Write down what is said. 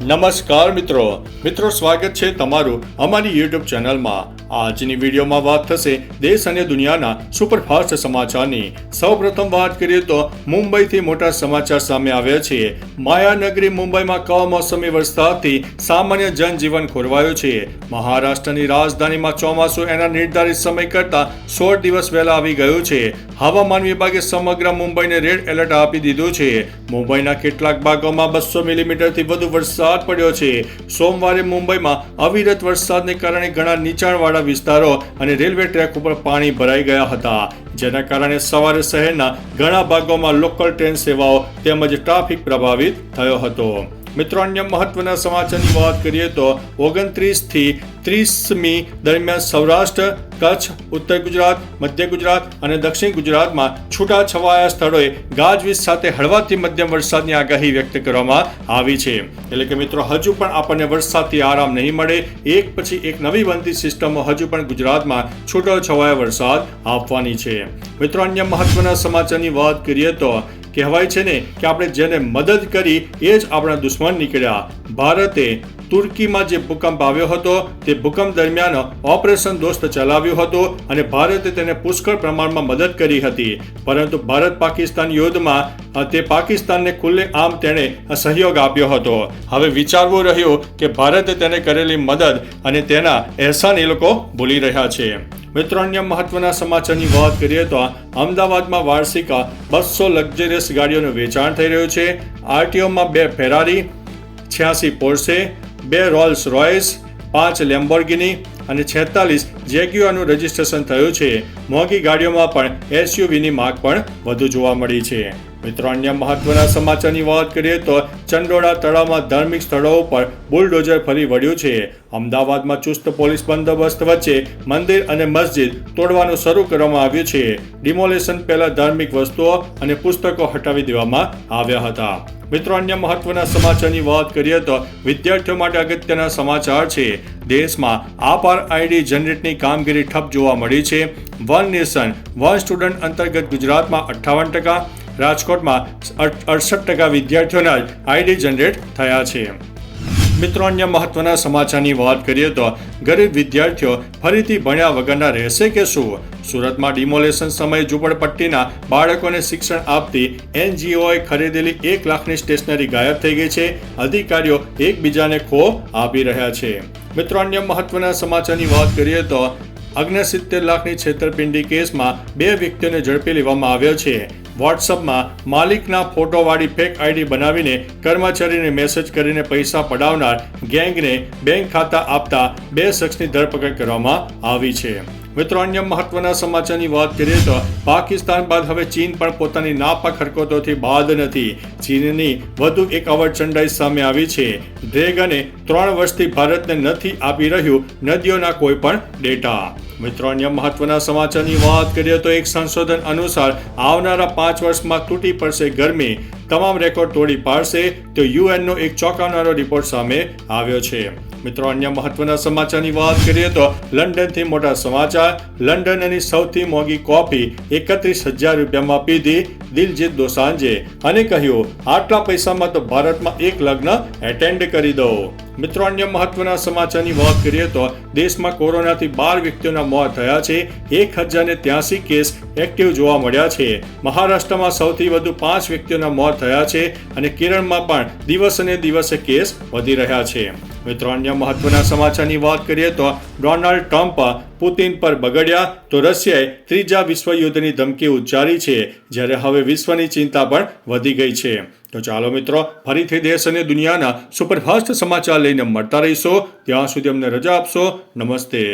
નમસ્કાર મિત્રો. મિત્રો, સ્વાગત છે તમારું અમારી યુટ્યુબ ચેનલમાં. આજની વિડીયોમાં વાત થશે દેશ અને દુનિયાના સુપરફાસ્ટ સમાચારની. સૌપ્રથમ વાત કરીએ તો મુંબઈથી મોટા સમાચાર સામે આવ્યા છે. માયાનગરી મુંબઈમાં કમોસમી વરસાદથી સામાન્ય જનજીવન ખોરવાયું છે. મહારાષ્ટ્રની રાજધાનીમાં ચોમાસું એના નિર્ધારિત સમય કરતા સોળ દિવસ વહેલા આવી ગયું છે. હવામાન વિભાગે સમગ્ર મુંબઈને રેડ એલર્ટ આપી દીધું છે. મુંબઈના કેટલાક ભાગોમાં બસો મિલીમીટરથી વધુ વરસાદ પડ્યો છે. સોમવારે મુંબઈમાં અવિરત વરસાદને કારણે ઘણા નીચાણવાળા વિસ્તારો અને રેલવે ટ્રેક ઉપર પાણી ભરાઈ ગયા હતા. જેના કારણે સવારે શહેરના ઘણા ભાગોમાં લોકલ ટ્રેન સેવાઓ તેમજ ટ્રાફિક પ્રભાવિત થયો હતો. મિત્રો, અન્ય મહત્વના સમાચારની વાત કરીએ તો ઓગણત્રીસથી ત્રીસમી દરમિયાન સૌરાષ્ટ્ર, કચ્છ, ઉત્તર ગુજરાત, મધ્ય ગુજરાત અને દક્ષિણ ગુજરાતમાં છૂટા છવાયા સ્થળોએ ગાજવીજ સાથે હળવાથી મધ્યમ વરસાદની આગાહી વ્યક્ત કરવામાં આવી છે. એટલે કે મિત્રો, હજુ પણ આપણને વરસાદથી આરામ નહીં મળે. એક પછી એક નવી બનતી સિસ્ટમો હજુ પણ ગુજરાતમાં છૂટો છવાયા વરસાદ આપવાની છે. મિત્રો, અન્ય મહત્વના સમાચારની વાત કરીએ તો કહેવાય છે ને કે આપણે જેને મદદ કરી એ જ આપણા દુશ્મન નીકળ્યા. ભારતે તુર્કીમાં જે ભૂકંપ આવ્યો હતો, તે ભૂકંપ દરમિયાન ઓપરેશન દોસ્ત ચલાવ્યું હતું અને ભારતે તેને પુષ્કળ પ્રમાણમાં મદદ કરી હતી. પરંતુ ભારત પાકિસ્તાન યુદ્ધમાં તે પાકિસ્તાનને ખુલ્લે આમ તેણે સહયોગ આપ્યો હતો. હવે વિચારવું રહ્યું કે ભારતે તેને કરેલી મદદ અને તેના અહેસાન એ લોકો ભૂલી રહ્યા છે. મિત્રો, અન્ય મહત્વના સમાચારની વાત કરીએ તો અમદાવાદમાં વાર્ષિક બસો લક્ઝરિયસ ગાડીઓનું વેચાણ થઈ રહ્યું છે. આરટીઓમાં બે ફેરારી, છ્યાસી પોર્સે, બે રોલ્સ રોયસ, પાંચ લેમ્બોર્ગિની અને છેતાલીસ જેગ્યુઆનું રજીસ્ટ્રેશન થયું છે. મોંઘી ગાડીઓમાં પણ એસયુવીની માગ પણ વધુ જોવા મળી છે. મિત્રો, અન્ય મહત્વના સમાચારની વાત કરીએ તો ચંડોળા તળાવમાં ધાર્મિક સ્થળો પર બુલડોઝર ફરી વળ્યું છે. અમદાવાદમાં ચુસ્ત પોલીસ બંદોબસ્ત વચ્ચે મંદિર અને મસ્જિદ તોડવાનું શરૂ કરવામાં આવ્યું છે. ડિમોલેશન પહેલા ધાર્મિક વસ્તુઓ અને પુસ્તકો હટાવી દેવામાં આવ્યા હતા. મિત્રો, અન્ય મહત્વના સમાચારની વાત કરીએ તો વિદ્યાર્થીઓ માટે અગત્યના સમાચાર છે. દેશમાં આપાર આઈડી જનરેટની કામગીરી ઠપ જોવા મળી છે. વન નેશન, વન સ્ટુડન્ટ અંતર્ગત ગુજરાતમાં અઠ્ઠાવન ટકા રાજકોટમાં અડસઠ ટકા વિદ્યાર્થીઓના જ આઈડી જનરેટ થયા છે. મિત્રો, અન્ય મહત્વના સમાચારની વાત કરીએ તો ગરીબ વિદ્યાર્થીઓ ફરીથી ભણ્યા વગરના રહેશે કે શું? સુરતમાં ડિમોલેશન સમયે ઝૂંપડપટ્ટીના બાળકોને શિક્ષણ આપતી એનજીઓએ ખરીદેલી એક લાખની સ્ટેશનરી ગાયબ થઈ ગઈ છે. અધિકારીઓ એકબીજાને ખો આપી રહ્યા છે. મિત્રો, અન્ય મહત્વના સમાચારની વાત કરીએ તો અગ્નસિત્તેર લાખની છેતરપિંડી કેસમાં બે વ્યક્તિઓને ઝડપી લેવામાં આવ્યો છે. વોટ્સઅપમાં માલિકના ફોટોવાળી ફેક આઈડી બનાવીને કર્મચારીને મેસેજ કરીને પૈસા પડાવનાર ગેંગને બેંક ખાતા આપતા બે શખ્સની ધરપકડ કરવામાં આવી છે. મિત્રો, અન્ય મહત્વના સમાચારની વાત કરીએ તો પાકિસ્તાન બાદ હવે ચીન પણ પોતાની નાપાક હરકતોથી બાદ નથી. ચીનની વધુ એક અવરચંડાઈ સામે આવી છે. ડ્રેગને ત્રણ વર્ષથી ભારતને નથી આપી રહ્યું નદીઓના કોઈ પણ ડેટા. મિત્રો, અન્ય મહત્વના સમાચારની વાત કરીએ તો એક સંશોધન અનુસાર આવનારા પાંચ વર્ષમાં તૂટી પડશે ગરમી. તમામ રેકોર્ડ તોડી પાડશે તો યુએનનો એક ચોંકાવનારો રિપોર્ટ સામે આવ્યો છે. મિત્રો, અન્ય મહત્વના સમાચારની વાત કરીએ તો લંડનથી મોટા સમાચાર. લંડનની સૌથી મોંઘી કોફી એકત્રીસ હજાર રૂપિયામાં પીધી દિલજીત દોસાંજે અને કહ્યું, આટલા પૈસામાં તો ભારતમાં એક લગ્ન એટેન્ડ કરી દો મિત્રો, અન્ય મહત્વના સમાચારની વાત કરીએ તો દેશમાં કોરોનાથી બાર વ્યક્તિઓના મોત થયા છે. એક હજાર ને ત્યાસી કેસ એક્ટિવ જોવા મળ્યા છે. મહારાષ્ટ્રમાં સૌથી વધુ પાંચ વ્યક્તિઓના મોત થયા છે અને કેરળમાં પણ દિવસે દિવસે કેસ વધી રહ્યા છે. મિત્રો, અન્ય મહત્વના સમાચારની વાત કરીએ તો ડોનાલ્ડ ટ્રમ્પ પુતિન પર બગડ્યા તો રશિયાએ ત્રીજા વિશ્વયુદ્ધની ધમકી ઉચ્ચારી છે, જ્યારે હવે વિશ્વની ચિંતા પણ વધી ગઈ છે. તો ચાલો મિત્રો, ફરીથી દેશ અને દુનિયાના સુપરફાસ્ટ સમાચાર લઈને મળતા રહીશો. ત્યાં સુધી અમને રજા આપશો. નમસ્તે.